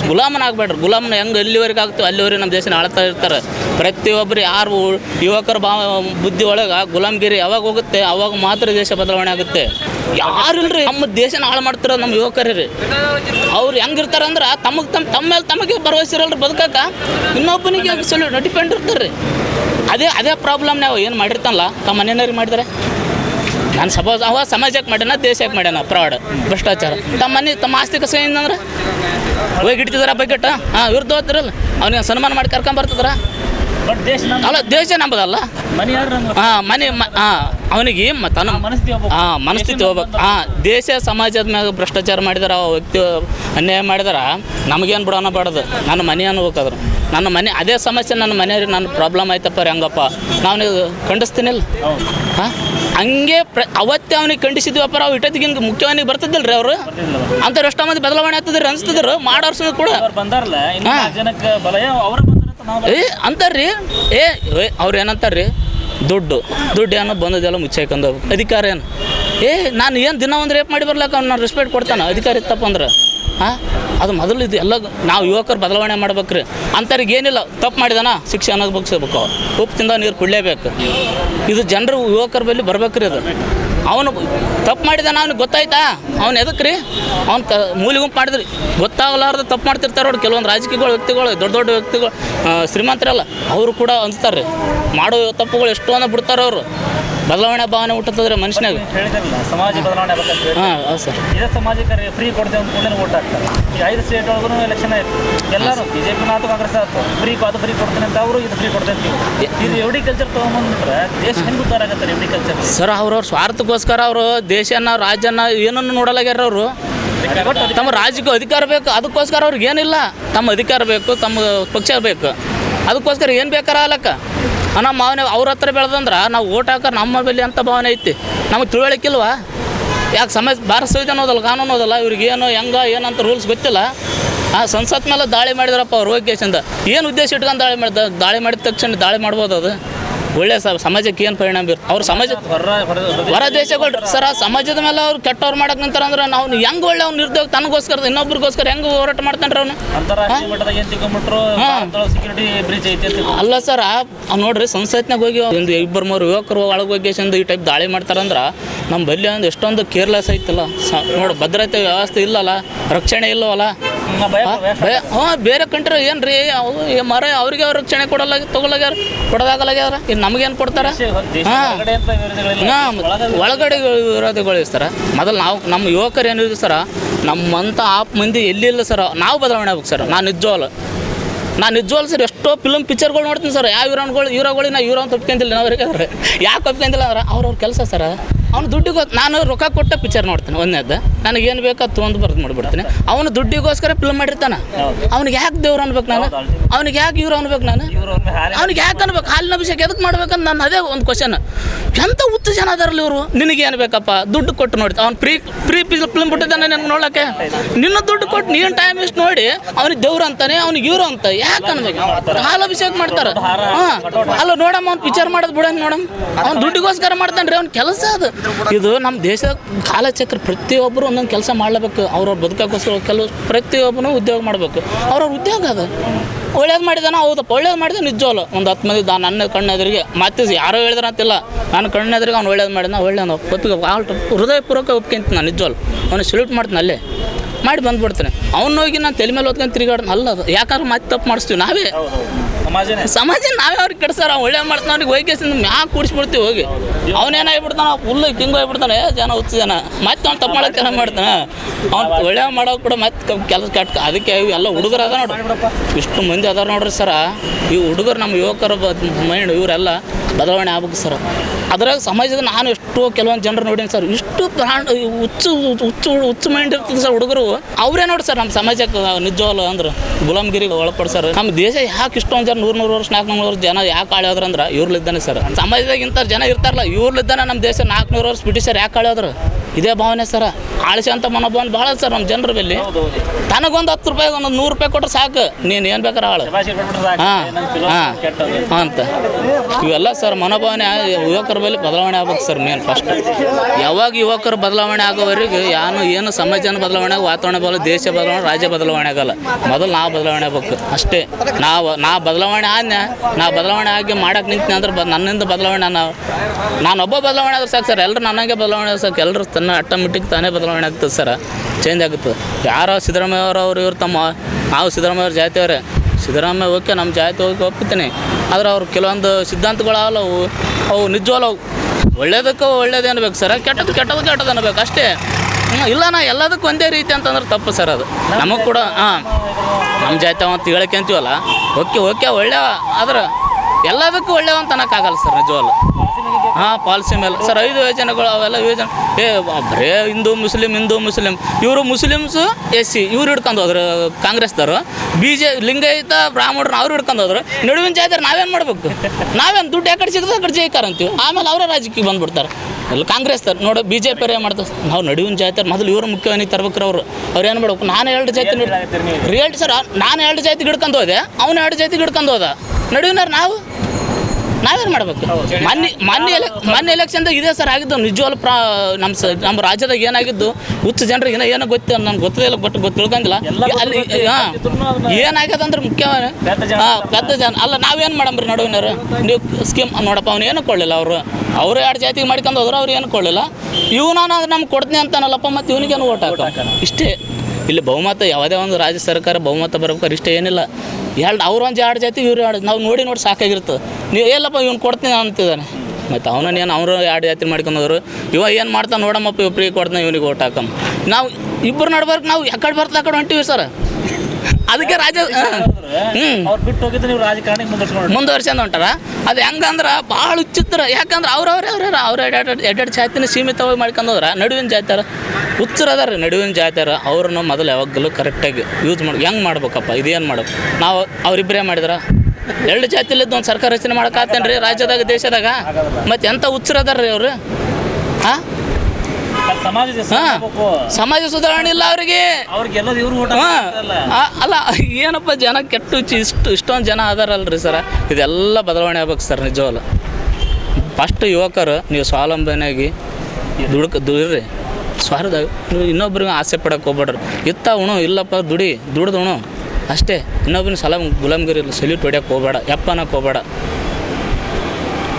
ಗುಲಾಮನ ಆಗ್ಬೇಡ್ರಿ, ಗುಲಾಮನ ಹೆಂಗೆ ಎಲ್ಲಿವರೆಗೆ ಆಗ್ತೀವಿ ಅಲ್ಲಿವರೆಗೆ ನಮ್ಮ ದೇಶನ ಆಳ್ತಾ ಇರ್ತಾರೆ. ಪ್ರತಿಯೊಬ್ಬರು ಯಾರು ಯುವಕರ ಬಾ, ಬುದ್ಧಿ ಒಳಗೆ ಗುಲಾಮಗಿರಿ ಯಾವಾಗ ಹೋಗುತ್ತೆ, ಅವಾಗ ಮಾತ್ರ ದೇಶ ಬದಲಾವಣೆ ಆಗುತ್ತೆ. ಯಾರು ಇಲ್ರಿ ನಮ್ಮ ದೇಶನ ಹಾಳು ಮಾಡ್ತಿರೋ ನಮ್ಮ ಯುವಕರೇ ರೀ ಅವ್ರು ಹೆಂಗಿರ್ತಾರೆ ಅಂದ್ರೆ ತಮಗೆ ತಮ್ಮ ತಮ್ಮ ಮೇಲೆ ತಮಗೆ ಭರವಸೆ ಇರಲ್ರಿ ಬದುಕಕ್ಕೆ. ಇನ್ನೊಬ್ಬನಿಗೆ ಸಲ್ಯೂಟ್ ಡಿಪೆಂಡ್ ಇರ್ತಾರೆ ರೀ ಅದೇ ಅದೇ ಪ್ರಾಬ್ಲಮ್ ಏನು ಮಾಡಿರ್ತಾನಲ್ಲ, ತಮ್ಮ ಮನೆಯವ್ರಿಗೆ ಮಾಡಿದ್ರೆ? ನಾನು ಸಪೋಸ್ ಅವ ಸಮಾಜಕ್ಕೆ ಮಾಡ್ಯಾನ ದೇಶಕ್ಕೆ ಮಾಡ್ಯಾನ ಫ್ರಾಡ್ ಭ್ರಷ್ಟಾಚಾರ. ತಮ್ಮ ಮನೆ, ತಮ್ಮ ಆಸ್ತಿ ಕಸ ಏನಂದ್ರೆ? ಹೋಗಿ ಇಡ್ತಿದಾರ ಬಕೆಟ್? ಹಾಂ ವಿರುದ್ಧ ಹೋಗ್ತಿರಲ್ಲ ಅವ್ನಿಗೆ ಸನ್ಮಾನ ಮಾಡಿ ಕರ್ಕೊಂಡ್ ಅಲ್ಲ ದೇಶ ನಂಬದಲ್ಲ. ಹಾಂ ಮನೆ ಹಾಂ ಅವನಿಗೆ ತನ್ನ ಆ ಮನಸ್ಥಿತಿ ಹೋಗ್ಬೇಕು. ಹಾಂ ಮನಸ್ಥಿತಿ ಹೋಗ್ಬೇಕು ಹಾಂ ದೇಶ ಸಮಾಜದ ಮ್ಯಾಗ ಭ್ರಷ್ಟಾಚಾರ ಮಾಡಿದಾರ ಆ ವ್ಯಕ್ತಿ ಅನ್ಯಾಯ ಮಾಡಿದಾರ ನಮಗೇನು ಬಿಡೋಣ ಬಾಡದು ನನ್ನ ಮನೆ ಅನ್ಬೇಕಾದ್ರೆ. ನನ್ನ ಮನೆ ಅದೇ ಸಮಸ್ಯೆ ನನ್ನ ಮನೆಯವ್ರಿಗೆ ನನ್ನ ಪ್ರಾಬ್ಲಮ್ ಆಯ್ತಪ್ಪ ರೀ ಹಂಗಪ್ಪ. ನಾವು ಖಂಡಿಸ್ತೀನಿಲ್ಲ. ಹಾಂ ಹಂಗೆ ಪ್ರ ಅವತ್ತೇ ಅವನಿಗೆ ಖಂಡಿಸಿದ್ವಪ್ಪ ಅವ್ರು ಹಿಂಗೆ ಮುಖ್ಯವಾನಿಗೆ ಬರ್ತದಿಲ್ಲ ರೀ ಅವರು. ಬರ್ತಿದ್ದಿಲ್ಲ. ಅವ್ರು. ಅಂಥವ್ರು ಎಷ್ಟೋ ಮಂದಿ ಬದಲಾವಣೆ ಆಗ್ತದ್ರಿ ಅನ್ಸ್ತದ್ರು ಮಾಡೋರ್ಸ್ ಕೂಡ. ಅವ್ರು ಬಂದಾರಲ್ಲ ಏ, ಅಂತಾರ್ರಿ? ಏ ಅವ್ರು ಏನಂತಾರ್ರಿ? ದುಡ್ಡು. ದುಡ್ಡು ಏನೋ ಬಂದದೆಲ್ಲ ಮುಚ್ಚಾಯ್ಕೊಂಡು ಅಧಿಕಾರ ಏನು? ಏ, ನಾನು ಏನು ದಿನ ಒಂದು ರೇಪ್ ಮಾಡಿ ಬರ್ಲಾಕ ನಾನು ರೆಸ್ಪೆಕ್ಟ್ ಕೊಡ್ತಾನೆ? ಅಧಿಕಾರ ಇತ್ತಪ್ಪ ಅಂದ್ರೆ. ಹಾಂ? ಅದು ಮೊದಲು ಇದು ಎಲ್ಲ ನಾವು ಯುವಕರು ಬದಲಾವಣೆ ಮಾಡ್ಬೇಕ್ರಿ. ಅಂಥವ್ರಿಗೆ ಏನಿಲ್ಲ, ತಪ್ಪು ಮಾಡಿದಾನ, ಶಿಕ್ಷೆ ಅನ್ನೋದು ಬಗ್ಸಬೇಕು ಉಪ್ಪು ತಿಂದ ನೀರು ಕುಡ್ಲೇಬೇಕು. ಇದು ಜನರು ಯುವಕರ ಬಳಿ ಬರ್ಬೇಕ್ರಿ ಅದು. ಅವನು ತಪ್ಪು ಮಾಡಿದ ನಾನು ಗೊತ್ತಾಯ್ತಾ? ಅವ್ನು ಎದಕ್ಕೆ ರೀ ಅವ್ನು ಕ ಮೂಲಿ ಗುಂಪು ಮಾಡಿದ್ರಿ. ಗೊತ್ತಾಗಲಾರ್ದು ತಪ್ಪು ಮಾಡ್ತಿರ್ತಾರೆ ನೋಡಿ. ಕೆಲವೊಂದು ರಾಜಕೀಯಗಳು, ವ್ಯಕ್ತಿಗಳು, ದೊಡ್ಡ ದೊಡ್ಡ ವ್ಯಕ್ತಿಗಳು ಶ್ರೀಮಂತರಲ್ಲ. ಅವರು ಕೂಡ ಅನ್ಸ್ತಾರೆ ಮಾಡೋ ತಪ್ಪುಗಳು ಎಷ್ಟೊಂದು ಬಿಡ್ತಾರೆ ಅವರು. ಬದಲಾವಣೆ ಭಾವನೆ ಹುಟ್ಟುತ್ತಂದ್ರೆ ಮನುಷ್ಯನಾಗ. ಹೇಳಿದ್ರಲ್ಲ ಸಮಾಜ ಬದಲಾವಣೆ ಆಗ್ಬೇಕಂತ ಹಾಂ ಹೌದು ಸರ್. ಇದೇ ಸಮಾಜಕ್ಕೆ ಫ್ರೀ ಕೊಡ್ತೇವೆ ಅಂತ ಕೂಡಲೇ ಓಟ್ ಹಾಕ್ತಾರೆ. ಈ ಐದು ಸ್ಟೇಟ್ ಒಳಗೂ ಎಲೆಕ್ಷನ್ ಆಯ್ತು. ಎಲ್ಲರೂ ಬಿ ಜೆ ಪಿನ ಆಯ್ತು ಕಾಂಗ್ರೆಸ್ ಆಯ್ತು. ಫ್ರೀ ಅದು ಫ್ರೀ ಕೊಡ್ತೇನೆ ಅಂತ ಅವರು ಇದು ಫ್ರೀ ಕೊಡ್ತೇನೆ. ಇದು ಎವಡಿ ಕಲ್ಚರ್ ತೊಗೊಂಬಂದ್ಬಿಟ್ರೆ ದೇಶ ಹೆಂಗೆ ಉದ್ಧಾರ ಆಗತ್ತೆ ಎವ್ಡಿ ಕಲ್ಚರ್ ಸರ್ ಅವ್ರವ್ರ ಸ್ವಾರ್ಥಕ್ಕೋಸ್ಕರ ಅವರು ದೇಶನ ರಾಜ್ಯನ ಏನನ್ನು ನೋಡಲಾಗ್ಯಾರ ಅವರು? ತಮ್ಮ ರಾಜ್ಯಕ್ಕೂ ಅಧಿಕಾರ ಬೇಕು. ಅದಕ್ಕೋಸ್ಕರ ಅವ್ರಿಗೆ ಏನಿಲ್ಲ. ತಮ್ಮ ಅಧಿಕಾರ ಬೇಕು ತಮ್ಮ ಪಕ್ಷ ಬೇಕು. ಅದಕ್ಕೋಸ್ಕರ ಏನು ಬೇಕಾರ ಅಲ್ಲಕ್ಕ ನಮ್ಮ ಭಾವನೆ ಅವ್ರ ಹತ್ರ ಬೆಳೆದಂದ್ರೆ ನಾವು ಓಟ್ ಹಾಕೋ ನಮ್ಮ ಬೆಲೆ ಅಂತ ಭಾವನೆ ಐತಿ. ನಮಗೆ ತಿಳುವಳಿಕಿಲ್ವಾ? ಯಾಕೆ ಸಮಯ ಭಾರತ ಸಂವಿಧಾನ ಓದಲ್ಲ ಕಾನೂನು ಓದಲ್ಲ ಇವ್ರಿಗೆ ಏನು, ಹೆಂಗ ಏನಂತ ರೂಲ್ಸ್ ಗೊತ್ತಿಲ್ಲ. ಆ ಸಂಸತ್ ಮೇಲೆ ದಾಳಿ ಮಾಡಿದ್ರಪ್ಪ ಅವ್ರು ಹೋಗ್ಯೇಶಂದ ಏನು ಉದ್ದೇಶ ಇಟ್ಕೊಂಡು ದಾಳಿ ಮಾಡಿದ ದಾಳಿ ಮಾಡಿದ ತಕ್ಷಣ ದಾಳಿ ಮಾಡ್ಬೋದು ಅದು? ಒಳ್ಳೆ ಸಮಾಜಕ್ಕೆ ಏನು ಪರಿಣಾಮ ಬೀರುತ್ತೆ ಅವ್ರ ಸಮಾಜ ಹೊರ ದೇಶಗಳು ಸರ್ ಆ ಸಮಾಜದ ಮೇಲೆ ಅವ್ರು ಕೆಟ್ಟವ್ರು ಮಾಡಕ್ ನಿಂತಾರ ಅಂದ್ರೆ ನಾವು ಹೆಂಗ್ ಒಳ್ಳೆ ಅವ್ನು ನಿರ್ದೋಗ ತನಗೋಸ್ಕರ ಇನ್ನೊಬ್ರಿಗೋಸ್ಕರ ಹೆಂಗ್ ಹೋರಾಟ ಮಾಡ್ತಾನ್ರಿ ಅವ್ನು? ಅಲ್ಲ ಸರ್ ನೋಡ್ರಿ ಸಂಸತ್ನಾಗ ಹೋಗಿ ಒಂದು ಇಬ್ಬರು ಮೂರು ಯುವಕರು ಒಳಗೆ ಹೋಗಿ ಈ ಟೈಪ್ ದಾಳಿ ಮಾಡ್ತಾರಂದ್ರೆ ನಮ್ಮ ಬಲ್ಲಿ ಒಂದು ಎಷ್ಟೊಂದು ಕೇರ್ಲೆಸ್ ಐತಲ್ಲ. ನೋಡಿ ಭದ್ರತೆ ವ್ಯವಸ್ಥೆ ಇಲ್ಲಲ್ಲ ರಕ್ಷಣೆ ಇಲ್ಲವಲ್ಲ. ಹಾಂ ಬೇರೆ ಕಂಟ್ರಿ ಏನು ರೀ ಅವು ಈ ಮರ ಅವ್ರಿಗೆ ಅವ್ರ ರಕ್ಷಣೆ ಕೊಡಲ್ಲ ತೊಗೊಳಗ್ಯಾರ ಕೊಡೋದಾಗಲಾಗ್ಯಾರ. ಇನ್ನು ನಮಗೇನು ಕೊಡ್ತಾರೆ? ಹಾಂ. ಒಳಗಡೆ ವಿರೋಧಿಗಳು ಇರ್ತಾರ ಮೊದಲು ನಾವು ನಮ್ಮ ಯುವಕರು ಏನು ಸರ ನಮ್ಮಂಥ ಆಪ್ ಮಂದಿ ಎಲ್ಲಿಲ್ಲ ಸರ್ ನಾವು ಬದಲಾವಣೆ ಆಗ್ಬೇಕು ಸರ್. ನಾನು ನಿಜವಲ್ಲ ನಾನು ನಿಜವಲ್ಲ ಸರ್ ಎಷ್ಟೋ ಫಿಲ್ಮ್ ಪಿಕ್ಚರ್ಗಳು ನೋಡ್ತೀನಿ ಸರ್. ಯಾವ ಹೀರೋನ್ಗಳು ಹೀರೋಗಳಿಗೆ ನಾ ಹೀರೋ ಅಂತ ಒಪ್ಕೊಂತಿಲ್ಲ ನಾವ್ರಿಗೆ ಅವ್ರೆ ಯಾಕೆ ಒಪ್ಕೊಂತಿಲ್ಲ ಅಂದ್ರೆ ಅವ್ರವ್ರ ಕೆಲಸ ಸರ್. ಅವ್ನು ದುಡ್ಡಿಗೆ ನಾನು ರೊಕ್ಕ ಕೊಟ್ಟ ಪಿಕ್ಚರ್ ನೋಡ್ತೀನಿ ಒಂದೇದ್ದು ನನಗೇನು ಬೇಕೋ ಅದು ತೊಗೊಂಡು ಬರ್ದು ಮಾಡಿಬಿಡ್ತೀನಿ. ಅವನು ದುಡ್ಡಿಗೋಸ್ಕರ ಫಿಲ್ಮ್ ಮಾಡಿರ್ತಾನೆ. ಅವ್ನಿಗೆ ಯಾಕೆ ದೇವ್ರು ಅನ್ಬೇಕು ನಾನು? ಅವ್ನಿಗೆ ಯಾಕೆ ಇವ್ರು ಅನ್ಬೇಕು ನಾನು? ಅವ್ನಿಗೆ ಯಾಕೆ ಅನ್ಬೇಕು? ಹಾಲಿನ ಅಭಿಷೇಕ ಎದಕ್ಕೆ ಮಾಡ್ಬೇಕಂತ ನಾನು ಅದೇ ಒಂದು ಕ್ವಶನ್ ಎಂಥ ಹುಚ್ಚು ಜನ ಅದಾರಲ್ಲ ಇವರು? ನಿನಗೆ ಏನು ಬೇಕಪ್ಪ? ದುಡ್ಡು ಕೊಟ್ಟು ನೋಡಿ. ಅವ್ನು ಪ್ರೀ ಪ್ರೀ ಫಿಲ್ಮ್ ಬಿಟ್ಟಿದ್ದಾನೆ ನನಗೆ ನೋಡೋಕೆ ನಿನ್ನ ದುಡ್ಡು ಕೊಟ್ಟು ನೀನು ಟೈಮ್ ಇಷ್ಟು ನೋಡಿ ಅವ್ನಿಗೆ ದೇವ್ರು ಅಂತಾನೆ ಅವ್ನಿಗೆ ಇವ್ರು ಅಂತ. ಯಾಕೆ ಅನ್ಬೇಕು? ಹಾಲು ಅಭಿಷೇಕ ಮಾಡ್ತಾರೆ. ಹಾಂ. ಅಲ್ಲ ನೋಡಮ್ಮ ಅವ್ನು ಪಿಕ್ಚರ್ ಮಾಡೋದು ಬಿಡೋಣ ನೋಡಮ್ಮ. ಅವ್ನು ದುಡ್ಡಿಗೋಸ್ಕರ ಮಾಡ್ತಾನೆ ರೀ ಅವ್ನ ಕೆಲಸ ಅದು. ಇದು ನಮ್ಮ ದೇಶ ಕಾಲಚಕ್ರ ಪ್ರತಿಯೊಬ್ಬರು ಒಂದೊಂದು ಕೆಲಸ ಮಾಡಲೇಬೇಕು. ಅವ್ರವ್ರ ಬದುಕೋಕ್ಕೋಸ್ಕರ ಕೆಲವು ಪ್ರತಿಯೊಬ್ಬನು ಉದ್ಯೋಗ ಮಾಡಬೇಕು. ಅವ್ರವ್ರ ಉದ್ಯೋಗ ಅದು. ಒಳ್ಳೇದು ಮಾಡಿದಾನ ಹೌದಪ್ಪ ಒಳ್ಳೇದು ಮಾಡಿದ ನಿಜವಲ್ಲ ಒಂದು ಹತ್ತು ಮಂದಿ ನಾನು ನನ್ನ ಕಣ್ಣೆದ್ರಿಗೆ ಮತ್ತೆ ಯಾರೋ ಹೇಳಿದ್ರೆ ಅಂತಿಲ್ಲ. ನನ್ನ ಕಣ್ಣೆದ್ರಿಗೆ ಅವ್ನು ಒಳ್ಳೇದು ಮಾಡಿದ ಒಳ್ಳೆಯ ಒಪ್ಪಿಗೆ ಹೃದಯಪೂರ್ವಕ ಒಪ್ಕೊಂತ ನಾನು ನಿಜವಲ್ಲ ಅವನು ಸಲ್ಯೂಟ್ ಮಾಡ್ತೀನಿ ಅಲ್ಲೇ. ಮಾಡಿ ಬಂದ್ಬಿಡ್ತೀನಿ. ಅವ್ನು ಹೋಗಿ ನಾನು ತಲೆ ಮೇಲೆ ಓದ್ಕೊಂಡು ತಿರುಗಾಡ್ದು ಅಲ್ಲ ಅದು. ಯಾಕಂದ್ರೆ ಮತ್ತೆ ತಪ್ಪು ಮಾಡಿಸ್ತೀವಿ ನಾವೇ. ಸಮಾಜ ನಾವೇ ಅವ್ರಿಗೆ ಕೆಡ್ಸಾರ. ಒಳ್ಳೆ ಮಾಡ್ತಾನೆ ಅವ್ರಿಗೆ ವೈಕೇಸಿಂದ ಮ್ಯಾಕ್ ಕೂಡಿಸ್ಬಿಡ್ತೀವಿ ಹೋಗಿ? ಅವನೇನಾಗ್ಬಿಡ್ತಾನ ಫುಲ್ ಕಿಂಗ್ ಹೋಗ್ಬಿಡ್ತಾನೆ ಜನ ಹುಚ್ಚ ಜನ ಮತ್ತೆ ಅವ್ನು ತಪ್ಪು ಮಾಡೋಕೆ ಕೆಲಸ ಮಾಡ್ತಾನೆ? ಅವ್ನು ಒಳ್ಳೆ ಮಾಡೋ ಕೂಡ ಮತ್ತೆ ಕೆಲಸ ಕಟ್ ಅದಕ್ಕೆ ಎಲ್ಲ ಹುಡುಗರು ಅದ ನೋಡ್ರಿ ಇಷ್ಟು ಮಂದಿ ಅದಾರ ನೋಡ್ರಿ ಸರ. ಈ ಹುಡುಗರು ನಮ್ಮ ಯುವಕರ ಮೈಂಡ್ ಇವರೆಲ್ಲ ಬದಲಾವಣೆ ಆಗ್ಬೇಕು ಸರ್. ಅದ್ರಾಗ ಸಮಾಜದ ನಾನು ಎಷ್ಟೋ ಕೆಲವೊಂದು ಜನರು ನೋಡೀನಿ ಸರ್. ಇಷ್ಟು ಪ್ರಾಣ ಹುಚ್ಚು ಹುಚ್ಚು ಹುಚ್ಚು ಮೈಂಡ್ ಇರ್ತದೆ ಸರ್ ಹುಡುಗರು. ಅವರೇ ನೋಡಿ ಸರ್ ನಮ್ಮ ಸಮಾಜಕ್ಕೆ ನಿಜವಲ್ಲ ಅಂದ್ರೆ. ಗುಲಾಮ್ಗಿರಿಗೆ ಸರ್. ನಮ್ಮ ದೇಶ ಯಾಕೆ ಇಷ್ಟೊಂದು ಜನ ನೂರು ನೂರು ವರ್ಷ ನಾಲ್ಕು ನೂರು ವರ್ಷ ಜನ ಯಾಕೆ ಆಳ್ಯೋದ್ರ ಅಂದ್ರೆ ಇವ್ರಲ್ಲಿದ್ದಾನೆ ಸರ್. ಸಮಾಜದಾಗ ಇಂಥ ಜನ ಇರ್ತಾರಲ್ಲ ಇವ್ರಲ್ಲಿದ್ದಾನೆ ನಮ್ಮ ದೇಶ ನಾಲ್ಕುನೂರು ವರ್ಷ ಬ್ರಿಟಿಷರ್ ಯಾಕೆ ಆಳ್ಯೋದ್ರು ಇದೇ ಭಾವನೆ ಸರ. ಆಳಿಸಿ ಅಂತ ಮನೋಭಾವನೆ ಭಾಳ ಸರ್ ನಮ್ಮ ಜನರ ಬೆಲ್ಲಿ. ತನಗೊಂದು ಹತ್ತು ರೂಪಾಯಿ ಒಂದು ನೂರು ರೂಪಾಯಿ ಕೊಟ್ಟರೆ ಸಾಕು. ನೀನು ಏನು ಬೇಕಾರೆ ಆಳು. ಹಾಂ ಹಾಂ ಅಂತ. ಇವೆಲ್ಲ ಸರ್ ಮನೋಭಾವನೆ ಯುವಕರ ಮೇಲೆ ಬದಲಾವಣೆ ಆಗ್ಬೇಕು ಸರ್ ಮೇನ್ ಫಸ್ಟ್ ಯಾವಾಗ ಯುವಕರು ಬದಲಾವಣೆ ಆಗೋವರೆಗೆ ಯಾನು ಏನು ಸಮಾಜನ ಬದಲಾವಣೆ ಆಗ ವಾತಾವರಣ ಬದಲ ದೇಶ ಬದಲಾವಣೆ ರಾಜ್ಯ ಬದಲಾವಣೆ ಆಗಲ್ಲ. ಮೊದಲು ನಾವು ಬದಲಾವಣೆ ಆಗ್ಬೇಕು. ಅಷ್ಟೇ. ನಾವು ನಾ ಬದಲಾವಣೆ ಆದ್ನೆ ನಾ ಬದಲಾವಣೆ ಆಗಿ ಮಾಡಕ್ಕೆ ನಿಂತೀನಿ ಅಂದ್ರೆ ನನ್ನಿಂದ ಬದಲಾವಣೆ ನಾವು ನಾನೊಬ್ಬ ಬದಲಾವಣೆ ಆದ್ರೆ ಸಾಕು ಸರ್. ಎಲ್ಲರೂ ನನಗೆ ಬದಲಾವಣೆ ಆದ್ರೆ ಸಾಕು. ಎಲ್ಲರೂ ತನ್ನ ಆಟೋಮೆಟಿಕ್ ತಾನೇ ಬದಲಾವಣೆ ಆಗ್ತದೆ ಸರ್. ಚೇಂಜ್ ಆಗುತ್ತೆ. ಯಾರೋ ಸಿದ್ದರಾಮಯ್ಯ ಅವರು ಇವ್ರು ತಮ್ಮ, ನಾವು ಸಿದ್ದರಾಮಯ್ಯ ಅವ್ರ ಜಾತಿಯವರೇ ಸಿದ್ದರಾಮಯ್ಯ ಓಕೆ, ನಮ್ಮ ಜಾತಿ ಹೋಗಿ ಒಪ್ಪುತ್ತೇನೆ ಆದರೆ ಅವ್ರು ಕೆಲವೊಂದು ಸಿದ್ಧಾಂತಗಳಲ್ಲ ಅವು ಅವು ನಿಜವಲ್ಲ ಒಳ್ಳೇದಕ್ಕೂ ಒಳ್ಳೇದು ಅನ್ಬೇಕು ಸರ್. ಕೆಟ್ಟದ್ದು ಕೆಟ್ಟದ್ದು ಕೆಟ್ಟದ್ದು ಅನ್ಬೇಕು, ಅಷ್ಟೇ. ಇಲ್ಲ ನಾ ಎಲ್ಲದಕ್ಕೂ ಒಂದೇ ರೀತಿ ಅಂತಂದ್ರೆ ತಪ್ಪು ಸರ್ ಅದು. ನಮಗೆ ಕೂಡ, ಹಾಂ. ನಮ್ಮ ಜಾತಿ ಅಂತ ಹೇಳಕ್ಕೆ ಅಂತೀವಲ್ಲ? ಓಕೆ ಓಕೆ ಒಳ್ಳೆಯ ಆದ್ರೆ ಎಲ್ಲದಕ್ಕೂ ಒಳ್ಳೆಯ ಅಂತ ಅನ್ನೋಕ್ಕಾಗಲ್ಲ ಸರ್ ನಿಜವಲ್ಲ ಹಾಂ ಪಾಲಿಸಿ ಮೇಲೆ. ಸರ್ ಐದು ಯೋಜನೆಗಳು ಅವೆಲ್ಲ ಯೋಜನೆ. ಏ ಬರೇ ಹಿಂದೂ ಮುಸ್ಲಿಂ ಹಿಂದೂ ಮುಸ್ಲಿಂ. ಇವರು ಮುಸ್ಲಿಮ್ಸು ಎಸ್ ಸಿ ಇವ್ರು ಹಿಡ್ಕೊಂಡು ಹೋದ್ರು ಕಾಂಗ್ರೆಸ್ದವರು. ಬಿ ಜೆ ಲಿಂಗಾಯತ ಬ್ರಾಹ್ಮಣರು ಅವ್ರು ಹಿಡ್ಕೊಂಡು ಹೋದ್ರು. ನಡುವಿನ ಜಾತ್ರೆ ನಾವೇನು ಮಾಡ್ಬೇಕು? ನಾವೇನು ದುಡ್ಡು ಯಾಕಡೆ ಸಿಗ್ತದೆ ಆ ಕಡೆ ಜೈಕಾರ ಅಂತೀವಿ. ಆಮೇಲೆ ಅವರೇ ರಾಜಕೀಯ ಬಂದ್ಬಿಡ್ತಾರೆ. ಎಲ್ಲ ಕಾಂಗ್ರೆಸ್ದವ್ರು. ನೋಡು ಬಿ ಜೆ ಪಿ ಏನು ಮಾಡ್ತಾರೆ? ನಾವು ನಡುವಿನ ಜಾತ್ರೆ ಮೊದಲು ಇವರು ಮುಖ್ಯವಾಗಿ ತರ್ಬೇಕ್ರಿ ಅವರು. ಅವ್ರು ಏನು ಮಾಡ್ಬೇಕು? ನಾನು ಎರಡು ಜಾತಿ ರಿಯಲ್ಟಿ? ಸರ್ ನಾನು ಎರಡು ಜಾತಿ ಹಿಡ್ಕೊಂಡು ಹೋದೆ ಅವ್ನು ಎರಡು ಜಾತಿ ಹಿಡ್ಕೊಂಡು ಹೋದ. ನಡುವಿನ ನಾವು? ನಾವೇನು ಮಾಡಬೇಕು? ಮೊನ್ನೆ ಮೊನ್ನೆ ಎಲೆ ಮೊನ್ನೆ ಎಲೆಕ್ಷನ್ದಾಗ ಇದೇ ಸರ್ ಆಗಿದ್ದು. ನಿಜವಾಲ್ ಪ್ರಾ ನಮ್ಮ ಸ ನಮ್ಮ ರಾಜ್ಯದಾಗ ಏನಾಗಿದ್ದು? ಹುಚ್ಚ ಜನರಿಗೆ ಏನೋ ಏನೋ ಗೊತ್ತಿಲ್ಲ ನನಗೆ ಗೊತ್ತಿಲ್ಲ ಬಟ್ ಗೊತ್ತು ತಿಳ್ಕೊಂಡಿಲ್ಲ ಎಲ್ಲ ಅಲ್ಲಿ ಗೊತ್ತು, ಹಾಂ. ಏನಾಗ್ಯದ ಅಂದ್ರೆ ಮುಖ್ಯವಾದ ಜನ ಹಾಂ ಪೆದ್ದ ಜನ. ಅಲ್ಲ ನಾವೇನು ಮಾಡಂಬ್ರಿ ನಡುವಿನವ್ರು? ನೀವು ಸ್ಕೀಮ್ ನೋಡಪ್ಪ ಅವ್ನು ಏನು ಕೊಡಲಿಲ್ಲ ಅವರು. ಅವರು ಎರಡು ಜಾತಿಗೆ ಮಾಡ್ಕೊಂಡು ಹೋದ್ರು ಅವ್ರು ಏನು ಕೊಡಲಿಲ್ಲ. ಇವು ನಾನು ಅದು ನಮ್ಗೆ ಕೊಡ್ತೀನಿ ಅಂತಾನಲ್ಲಪ್ಪ ಮತ್ತು ಇವನಿಗೇನು ಓಟ್ ಹಾಕ ಇಷ್ಟೇ. ಇಲ್ಲಿ ಬಹುಮತ ಯಾವುದೇ ಒಂದು ರಾಜ್ಯ ಸರ್ಕಾರ ಬಹುಮತ ಬರ್ಬೇಕಾದ್ರೆ ಇಷ್ಟೇ ಏನಿಲ್ಲ. ಎರಡು ಅವ್ರು ಒಂದು ಎರಡು ಜಾತಿ, ಇವ್ರು ಎರಡು. ನಾವು ನೋಡಿ ನೋಡಿ ಸಾಕಾಗಿರ್ತದೆ ನೀವು ಎಲ್ಲಪ್ಪ ಇವ್ನು ಕೊಡ್ತೀನಿ ಅಂತಿದ್ದಾನೆ. ಮತ್ತು ಅವನೇನು ಅವರು ಎರಡು ಜಾತಿ ಮಾಡ್ಕೊಂಡವ್ರು ಇವ ಏನು ಮಾಡ್ತಾನೆ ನೋಡಮ್ಮಪ್ಪ ಇವ್ ಫ್ರೀ ಕೊಡ್ತಾನೆ, ಇವನಿಗೆ ಓಟ್ ಹಾಕಮ್ಮ. ನಾವು ಇಬ್ಬರು ನಡ್ಬಾರ್ದು ನಾವು ಯಾಕಡೆ ಬರ್ತಾ ಆ ಕಡೆ ಹೊಂಟೀವಿ ಸರ್. ಅದಕ್ಕೆ ರಾಜ ಬಿಟ್ಟು ಹೋಗಿದ್ದು ನೀವು ಮುಂದುವರ್ಸ್ಕೊಂಡು ಹೊಂಟಾರ ಅದು ಹೆಂಗಂದ್ರೆ ಭಾಳ ಉಚ್ಚಿತ್ರ. ಯಾಕಂದ್ರೆ ಅವ್ರವ್ರೆ ಅವ್ರ ಅವ್ರ ಎರಡೆರಡು ಎರಡೆರಡು ಜಾತಿನ ಸೀಮಿತವಾಗಿ ಮಾಡ್ಕೊಂಡು ನಡುವಿನ ಜಾತಾರ ಉಚ್ಚರ ಅದಾರ ರೀ ನಡುವಿನ ಜಾತಾರ ಅವ್ರನ್ನ ಮೊದಲು ಯಾವಾಗಲೂ ಕರೆಕ್ಟಾಗಿ ಯೂಸ್ ಮಾಡಿ ಹೆಂಗೆ ಮಾಡ್ಬೇಕಪ್ಪ? ಇದೇನು ಮಾಡ್ಬೇಕು? ನಾವು ಅವರಿಬ್ಬರೇ ಮಾಡಿದ್ರ? ಎರಡು ಜಾತಿಲಿದ್ದು ಒಂದು ಸರ್ಕಾರ ರಚನೆ ಮಾಡೋಕ್ಕಾತೇನು ರೀ ರಾಜ್ಯದಾಗ ದೇಶದಾಗ? ಮತ್ತು ಎಂಥ ಹುಚ್ಚರು ಅದಾರ ರೀ ಅವರು? ಹಾಂ ಸಮಾಜ ಸುಧಾರಣೆ ಇಲ್ಲ ಅವರಿಗೆ. ಅಲ್ಲ ಏನಪ್ಪ ಜನ ಕೆಟ್ಟು ಹುಚ್ಚಿ ಇಷ್ಟು ಇಷ್ಟೊಂದು ಜನ ಅದಾರಲ್ರಿ ಸರ? ಇದೆಲ್ಲ ಬದಲಾವಣೆ ಆಗ್ಬೇಕು ಸರ್ ನಿಜವಲ್ಲ ಫಸ್ಟ್ ಯುವಕರು ನೀವು ಸ್ವಾವಲಂಬನೆಯಾಗಿ ದುಡ್ಕ ದುಡಿರಿ. ಸ್ವಾರ್ಥ ಇನ್ನೊಬ್ಬರಿಗೆ ಇನ್ನೊಬ್ರಿಗೆ ಆಸೆ ಪಡಕ್ಕೆ ಹೋಗ್ಬೇಡ್ರಿ. ಇತ್ತ ಉಣು ಇಲ್ಲಪ್ಪ ದುಡಿ ದುಡ್ದು ಉಣು. ಅಷ್ಟೇ ಇನ್ನೊಬ್ಬರಿಗೆ ಸಲ ಗುಲಾಮ್ಗಿರಿ ಸಲ್ಯೂಟ್ ಹೊಡ್ಯಕ್ಕೆ ಹೋಗ್ಬೇಡ ಯಪ್ಪನಕ್ಕೆ ಹೋಗ್ಬೇಡ.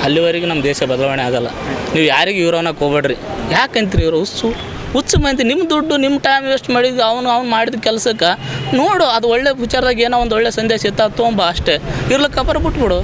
ಅಲ್ಲಿವರೆಗೆ ನಮ್ಮ ದೇಶ ಬದಲಾವಣೆ ಆಗಲ್ಲ. ನೀವು ಯಾರಿಗೆ ಇವ್ರು ಅನ್ನಕ್ಕೆ ಹೋಗ್ಬೇಡ್ರಿ ಯಾಕಂತೀರಿ ಇವರು? ಹುಚ್ಚು ಹುಚ್ಚು ಮಂದಿ ನಿಮ್ಮ ದುಡ್ಡು ನಿಮ್ಮ ಟೈಮ್ ವೇಸ್ಟ್ ಮಾಡಿದ್ದು ಅವನು, ಅವ್ನು ಮಾಡಿದ ಕೆಲಸಕ್ಕೆ. ನೋಡು, ಅದು ಒಳ್ಳೆ ವಿಚಾರದಾಗ ಏನೋ ಒಂದು ಒಳ್ಳೆ ಸಂದೇಶ ಇತ್ತು ತೊಗೊಂಬ ಅಷ್ಟೇ. ಇರ್ಲಿಕ್ಕೆ ಕಪರ ಬಿಟ್ಬಿಡು.